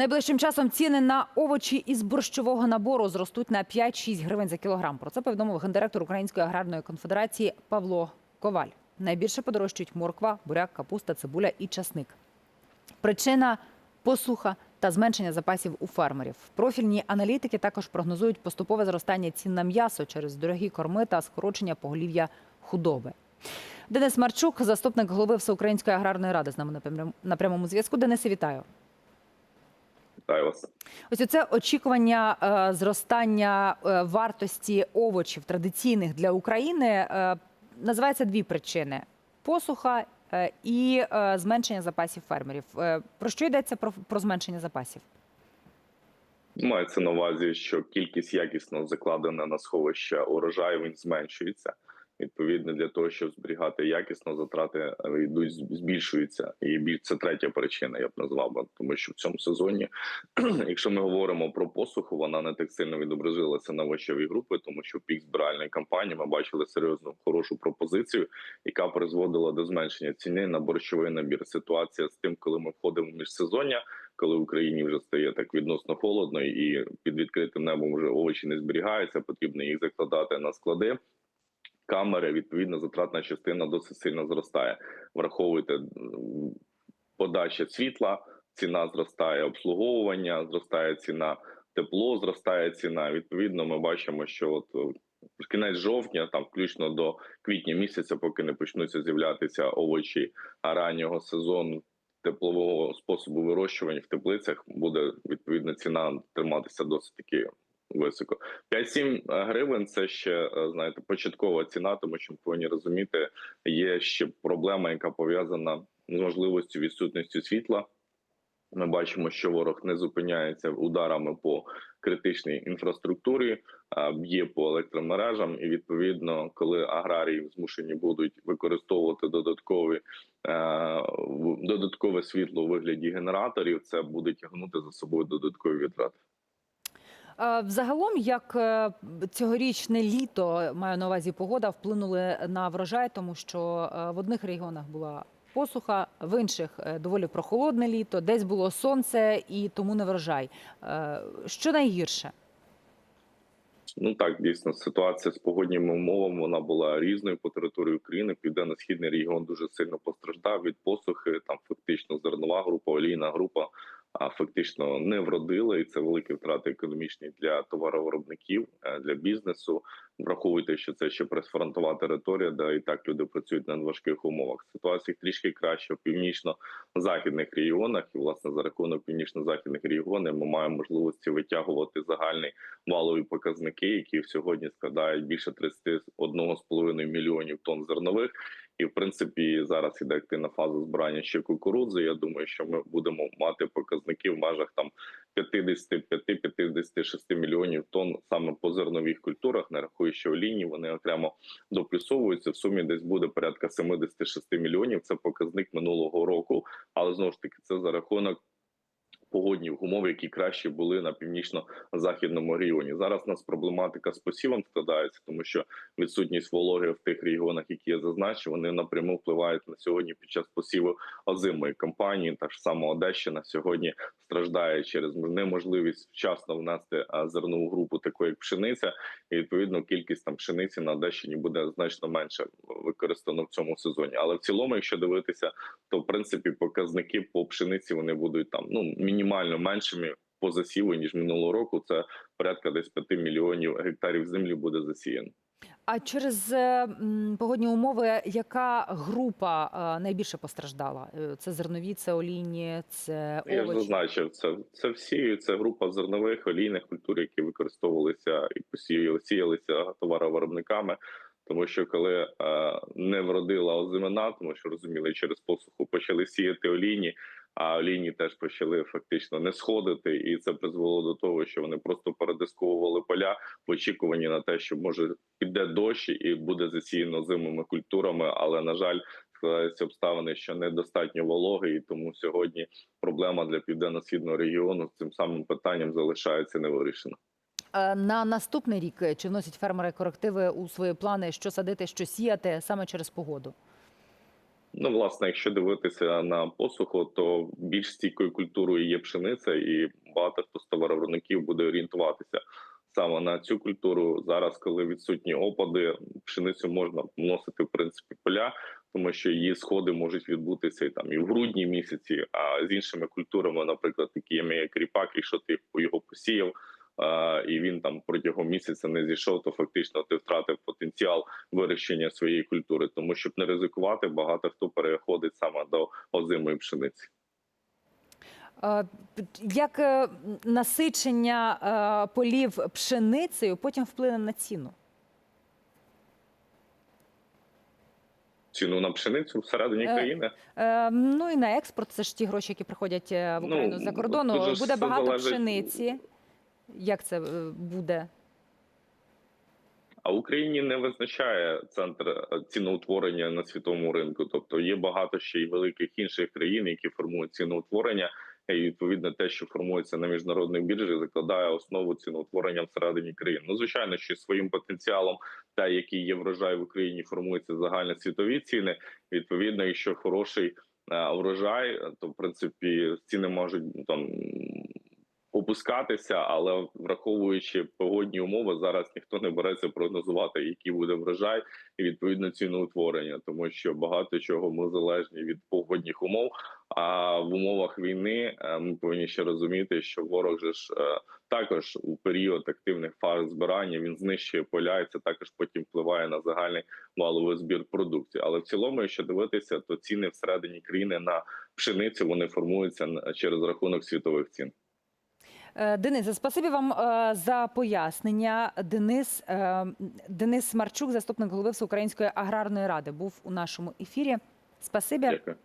Найближчим часом ціни на овочі із борщового набору зростуть на 5-6 гривень за кілограм. Про це повідомив гендиректор Української аграрної конфедерації Павло Коваль. Найбільше подорожчують морква, буряк, капуста, цибуля і часник. Причина посуха та зменшення запасів у фермерів. Профільні аналітики також прогнозують поступове зростання цін на м'ясо через дорогі корми та скорочення поголів'я худоби. Денис Марчук, заступник голови Всеукраїнської аграрної ради, з нами на прямому зв'язку. Денисе, вітаю. Вітаю вас. Ось це очікування е, зростання е, вартості овочів традиційних для України е, називається дві причини: посуха е, і е, зменшення запасів фермерів. Е, про що йдеться про, про зменшення запасів? Мається на увазі, що кількість якісно закладена на сховище урожаю він зменшується. Відповідно, для того, щоб зберігати якісно, затрати е, йдуть збільшуються. І це третя причина, я б назвав тому що в цьому сезоні, якщо ми говоримо про посуху, вона не так сильно відобразилася на овочеві групи, тому що в пік збиральної кампанії ми бачили серйозну хорошу пропозицію, яка призводила до зменшення ціни на борщовий набір. Ситуація з тим, коли ми входимо в міжсезоння, коли в Україні вже стає так відносно холодно, і під відкритим небом вже овочі не зберігаються, потрібно їх закладати на склади. Камери відповідно затратна частина досить сильно зростає. Враховуйте подача світла, ціна зростає обслуговування, зростає ціна тепло, зростає ціна. Відповідно, ми бачимо, що от е, кінець жовтня, там включно до квітня місяця, поки не почнуться з'являтися овочі раннього сезону теплового способу вирощування в теплицях, буде відповідно ціна триматися досить таки високо. 5-7 гривень це ще е, знаєте початкова ціна, тому що повинні розуміти, є ще проблема, яка пов'язана з можливістю відсутністю світла. Ми бачимо, що ворог не зупиняється ударами по критичній інфраструктурі, а б'є по електромережам, і відповідно, коли аграрії змушені будуть використовувати додаткові е, додаткове світло у вигляді генераторів, це буде тягнути за собою додаткові витрати. Взагалом, як е, цьогорічне літо, маю на увазі погода, вплинули на врожай, тому що е, в одних регіонах була посуха, в інших е, доволі прохолодне літо, десь було сонце і тому не врожай. Що найгірше? Ну так, дійсно, ситуація з погодніми умовами вона була різною по території України. Південно-східний регіон дуже сильно постраждав від посухи. Там фактично зернова група, олійна група фактично не вродили, і це великі втрати економічні для товаровиробників, е, для бізнесу. Враховуйте, що це ще пресфронтова територія, де і так люди працюють на важких умовах. Ситуація трішки краще в північно-західних регіонах, і власне за рахунок північно-західних регіонів ми маємо можливості витягувати загальний валові показники, які сьогодні складають більше 31,5 мільйонів тонн зернових. І в принципі зараз іде активна фаза збирання ще кукурудзи. Я думаю, що ми будемо мати показники в межах там 55-56 мільйонів тонн саме по зернових культурах. Не рахуючи олійні вони окремо доплюсовуються. В сумі десь буде порядка 76 мільйонів. Це показник минулого року, але знову ж таки це за рахунок. Погодних умов, які краще були на північно-західному регіоні. Зараз нас проблематика з посівом складається, тому що відсутність вологи в тих регіонах, які я зазначив, вони напряму впливають на сьогодні під час посіву озимої кампанії. Та ж сама Одещина сьогодні страждає через неможливість вчасно внести зернову групу, таку як пшениця, і відповідно кількість там пшениці на Одещині буде значно менше використано в цьому сезоні. Але в цілому, якщо дивитися, то в принципі показники по пшениці вони будуть там ну мінімально меншими по засіву ніж минулого року. Це порядка десь 5 мільйонів гектарів землі буде засіяно. А через е, погодні умови, яка група е, найбільше постраждала? Е, Це зернові, це олійні, це Я ж зазначив, це це всі це група зернових олійних культур, які використовувалися і посіяли, сіялися товаровиробниками. Тому що коли не вродила озимина, тому що розуміли, через посуху почали сіяти олійні, а олійні теж почали фактично не сходити, і це призвело до того, що вони просто передисковували поля в очікуванні на те, що може піде дощ і буде засіяно зимовими культурами. Але на жаль, складаються обставини, що недостатньо вологи, і тому сьогодні проблема для південно-східного регіону з цим самим питанням залишається невирішена. Е, На наступний рік чи вносять фермери корективи у свої плани, що садити, що сіяти саме через погоду? Ну, власне, якщо дивитися на посуху, то більш стійкою культурою є пшениця, і багато хто з товаровиробників буде орієнтуватися саме на цю культуру. Зараз, коли відсутні опади, пшеницю можна вносити в принципі поля, тому що її сходи можуть відбутися і там і в грудні місяці. А з іншими культурами, наприклад, такими як ріпак, якщо ти його посіяв. І він там протягом місяця не зійшов, то фактично ти втратив потенціал вирощення своєї культури. Тому щоб не ризикувати, багато хто переходить саме до озимої пшениці. Як е, насичення е, полів пшеницею потім вплине на ціну? Ціну на пшеницю всередині Е, країни. Е, Ну і на експорт це ж ті гроші, які приходять в Ну, Україну з-за кордону. тут же ж Буде багато залежить- пшениці. Як це е, буде? А Україні не визначає центр е, ціноутворення на світовому ринку. Тобто є багато ще й великих інших країн, які формують ціноутворення. І відповідно те, що формується на міжнародних біржах, закладає основу ціноутворення всередині країн. Ну звичайно, що своїм потенціалом, та який є врожай в Україні, формуються загальні світові ціни. Відповідно, якщо хороший е, врожай, то в принципі ціни можуть ну, там опускатися, але враховуючи погодні умови, зараз ніхто не береться прогнозувати, який буде врожай, і відповідно ціноутворення, тому що багато чого ми залежні від погодних умов. А в умовах війни е, ми повинні ще розуміти, що ворог же ж е, також у період активних фаз збирання він знищує поля, і це також потім впливає на загальний валовий збір продукції. Але в цілому, якщо дивитися, то ціни всередині країни на пшеницю вони формуються через рахунок світових цін. Е, Денисе, спасибі вам е, за пояснення. Денис, е, Денис Марчук, заступник голови Всеукраїнської аграрної ради, був у нашому ефірі. Спасибі. Дякую.